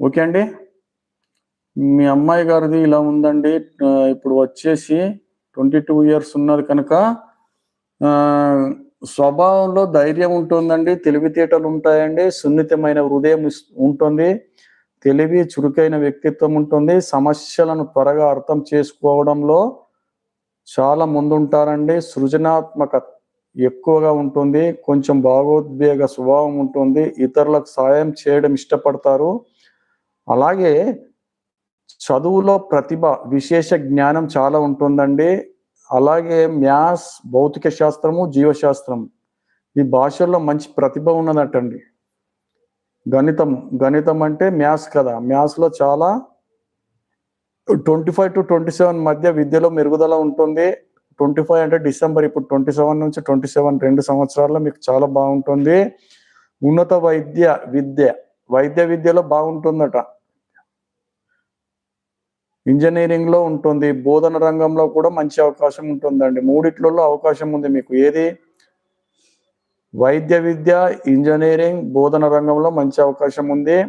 Okay అండి. మీ అమ్మాయి గారిది ఇలా ఉందండి. ఇప్పుడు వచ్చేసి ట్వంటీ టూ ఇయర్స్ ఉన్నది కనుక స్వభావంలో ధైర్యం ఉంటుందండి తెలివితేటలు ఉంటాయండి సున్నితమైన హృదయం ఉంటుంది తెలివి చురుకైన వ్యక్తిత్వం ఉంటుంది సమస్యలను త్వరగా అర్థం చేసుకోవడంలో చాలా ముందుంటారండి సృజనాత్మక ఎక్కువగా ఉంటుంది కొంచెం భావోద్వేగ స్వభావం ఉంటుంది ఇతరులకు సాయం చేయడం ఇష్టపడతారు అలాగే చదువులో ప్రతిభ విశేష జ్ఞానం చాలా ఉంటుందండి. అలాగే మ్యాథ్స్ భౌతిక శాస్త్రము జీవశాస్త్రం ఈ భాషల్లో మంచి ప్రతిభ ఉన్నదటండి. గణితం గణితం అంటే మ్యాథ్స్ కదా. మ్యాథ్స్లో చాలా twenty five to twenty seven మధ్య విద్యలో మెరుగుదల ఉంటుంది. ట్వంటీ ఫైవ్ అంటే డిసెంబర్ ఇప్పుడు ట్వంటీ సెవెన్ నుంచి ట్వంటీ సెవెన్ రెండు సంవత్సరాల్లో మీకు చాలా బాగుంటుంది. ఉన్నత వైద్య విద్య వైద్య విద్యలో బాగుంటుందట. ఇంజనీరింగ్లో ఉంటుంది బోధన రంగంలో కూడా మంచి అవకాశం ఉంటుందండి. మూడిట్లలో అవకాశం ఉంది మీకు. ఏది? వైద్య విద్య ఇంజనీరింగ్ బోధన రంగంలో మంచి అవకాశం ఉంది.